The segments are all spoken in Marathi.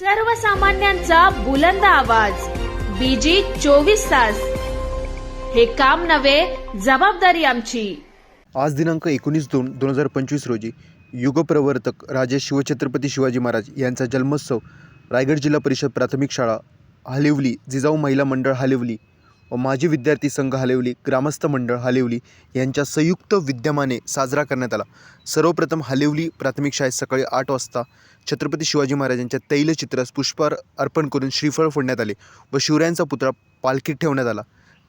सर्वसामान्यांचा बुलंद आवाज. बीजी चोवीस तास. हे काम नव्हे जबाबदारी आमची. आज दिनांक एकोणीस दोन दोन हजार पंचवीस रोजी युगप्रवर्तक राजे शिवछत्रपती शिवाजी महाराज यांचा जन्मोत्सव रायगड जिल्हा परिषद प्राथमिक शाळा हालिवली जिजाऊ महिला मंडळ हालिवली माजी विद्यार्थी संघ हालिवली ग्रामस्थ मंडळ हालिवली यांच्या संयुक्त विद्यमाने साजरा करण्यात आला. सर्वप्रथम हलिवली प्राथमिक शाळेत सकाळी आठ वाजता छत्रपती शिवाजी महाराजांच्या तैलचित्रास पुष्पहार अर्पण करून श्रीफळ फोडण्यात आले व शिवरायांचा पुतळा पालखीत ठेवण्यात आला.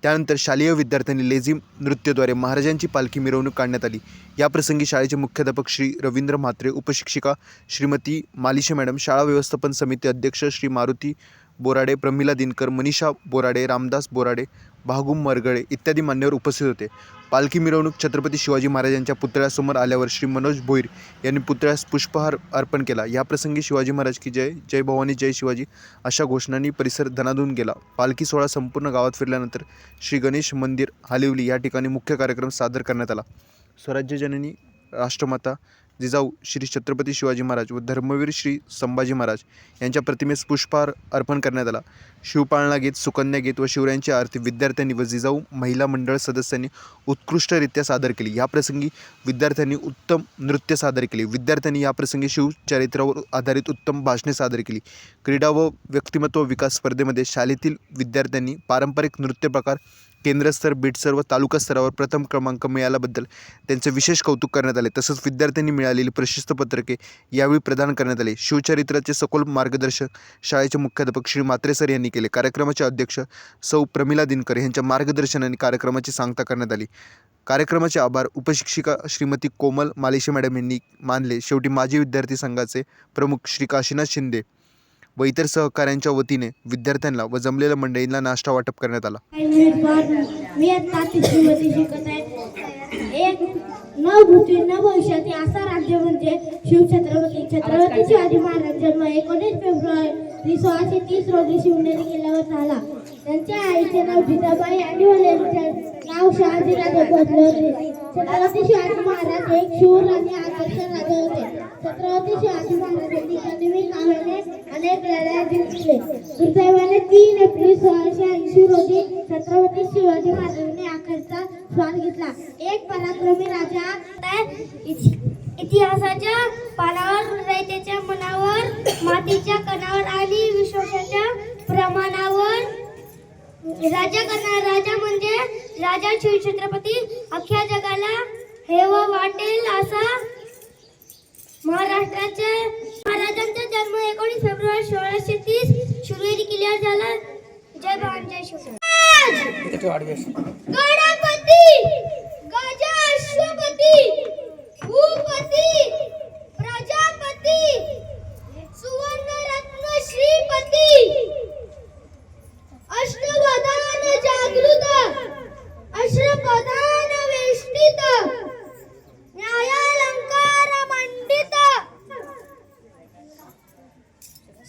त्यानंतर शालेय विद्यार्थ्यांनी लेझिम नृत्यद्वारे महाराजांची पालखी मिरवणूक काढण्यात आली. याप्रसंगी शाळेचे मुख्याध्यापक श्री रवींद्र म्हात्रे उपशिक्षिका श्रीमती मालिशे मॅडम शाळा व्यवस्थापन समिती अध्यक्ष श्री मारुती बोराडे प्रमिला दिनकर मनीषा बोराडे रामदास बोराडे भागुम मरगळे इत्यादी मान्यवर उपस्थित होते. पालखी मिरवणूक छत्रपती शिवाजी महाराजांच्या पुतळ्यासमोर आल्यावर श्री मनोज भोईर यांनी पुतळ्यास पुष्पहार अर्पण केला. याप्रसंगी शिवाजी महाराज की जय जय भवानी जय शिवाजी अशा घोषणांनी परिसर धनाधून गेला. पालखी सोहळा संपूर्ण गावात फिरल्यानंतर श्री गणेश मंदिर हालिवली या ठिकाणी मुख्य कार्यक्रम सादर करण्यात आला. स्वराज्यजननी राष्ट्रमाता जिजाऊ श्री छत्रपती शिवाजी महाराज व धर्मवीर श्री संभाजी महाराज यांच्या प्रतिमेस पुष्पहार अर्पण करण्यात आला. शिवपाळणा गीत सुकन्या गीत व शिवरायांची आरती विद्यार्थ्यांनी व जिजाऊ महिला मंडळ सदस्यांनी उत्कृष्टरित्या सादर केली. याप्रसंगी विद्यार्थ्यांनी उत्तम नृत्य सादर केले. विद्यार्थ्यांनी याप्रसंगी शिवचरित्रावर आधारित उत्तम भाषणे सादर केली. क्रीडा व व्यक्तिमत्व विकास स्पर्धेमध्ये शाळेतील विद्यार्थ्यांनी पारंपरिक नृत्य प्रकार केंद्रस्तर बीटस्तर व तालुका स्तरावर प्रथम क्रमांक मिळाल्याबद्दल त्यांचे विशेष कौतुक करण्यात आले. तसंच विद्यार्थ्यांनी मिळालेली प्रशस्त पत्रके यावेळी प्रदान करण्यात आले. शिवचरित्राचे सखोल मार्गदर्शन शाळेचे मुख्याध्यापक श्री मात्रे सर यांनी केले. कार्यक्रमाचे अध्यक्ष सौ प्रमिला दिनकर यांच्या मार्गदर्शनाने कार्यक्रमाची सांगता करण्यात आली. कार्यक्रमाचे आभार उपशिक्षिका श्रीमती कोमल मालेशी मॅडम यांनी मानले. शेवटी माजी विद्यार्थी संघाचे प्रमुख श्री काशीनाथ शिंदे व इतर सहकाऱ्यांच्या वतीने विद्यार्थ्यांना व जमलेल्या मंडळींना नाश्ता वाटप करण्यात आला. मी आता तिसरीमध्ये शिकत आहे. एक न भूती न भविष्याती असा राज्य म्हणजे शिवछत्रपती. छत्रपती शिवाजी महाराज जन्म एकोणीस फेब्रुवारी सोळाशे तीस रोजी शिवनेरी किल्ल्यावर झाला. त्यांच्या आईचे नाव जिजाबाई आणि वडिलांचे नाव शहाजीराजे बदले होते. छत्रपती शिवाजी महाराज एक शूर आणि आदर्श राजे होते. छत्रपती शिवाजी महाराजांनी पदवी काव्याने अनेक लढ्या जिंकले. दुर्दैवाने तीन एप्रिल सोळाशे ऐंशी रोजी छत्रपती शिवाजी महाराजांनी अखेरचा श्वास घेतला. एक पराक्रमी राजा इति- इतिहासाच्या पानावर रयतेच्या मनावर मातीच्या कणावर आणि विश्वासाच्या प्रमाणावर. राजा करणार राजा म्हणजे राजा शिवछत्रपती अख्ख्या जगाला हे वाटेल असा महाराष्ट्राचे महाराजांचा जन्म एकोणीस फेब्रुवारी सोळाशे तीस शिवनेरी किल्ल्यावर झाला जय भवान जय शिव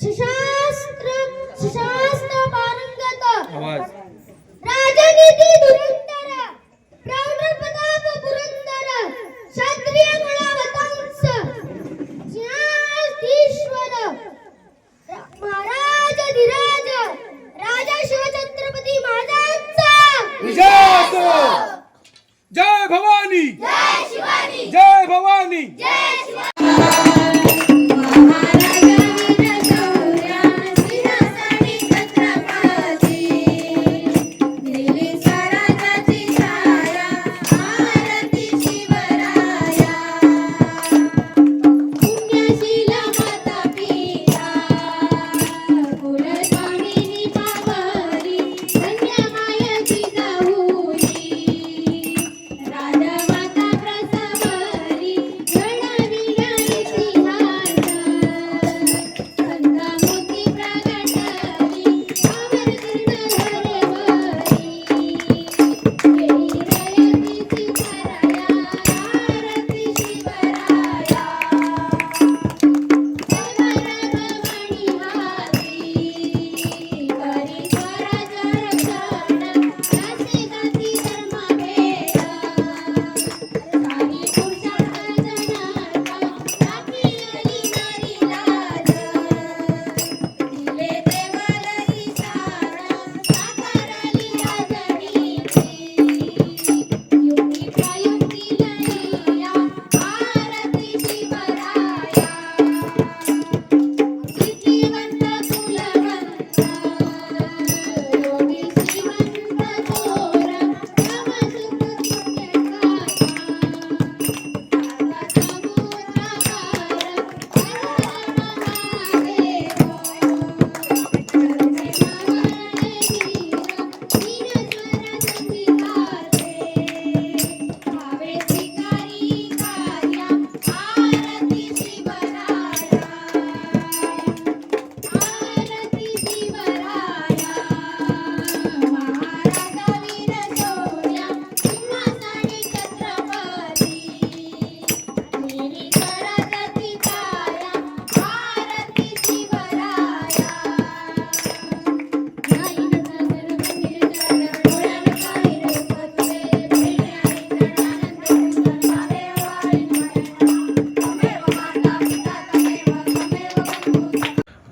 सुशास्त्र सुशास्त्र पारंगत. राजनीती धुरंधर प्रौढ प्रताप पुरंदर क्षत्रिय गुणावतांस सिंहाधीश्वर महाराज धीराज राजा शिवछत्रपती महाराजांचा. विजय जय भवानी. जय शिवानी. जय भवानी. महाराजा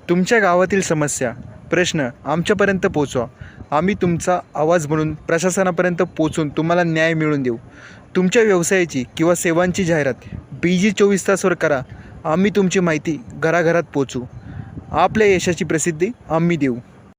तुमच्या गावातील समस्या प्रश्न आमच्यापर्यंत पोचवा. आम्ही तुमचा आवाज म्हणून प्रशासनापर्यंत पोचून तुम्हाला न्याय मिळवून देऊ. तुमच्या व्यवसायाची किंवा सेवांची जाहिरात पी जी चोवीस तासवर करा. आम्ही तुमची माहिती घराघरात पोचू आपल्या यशाची प्रसिद्धी आम्ही देऊ.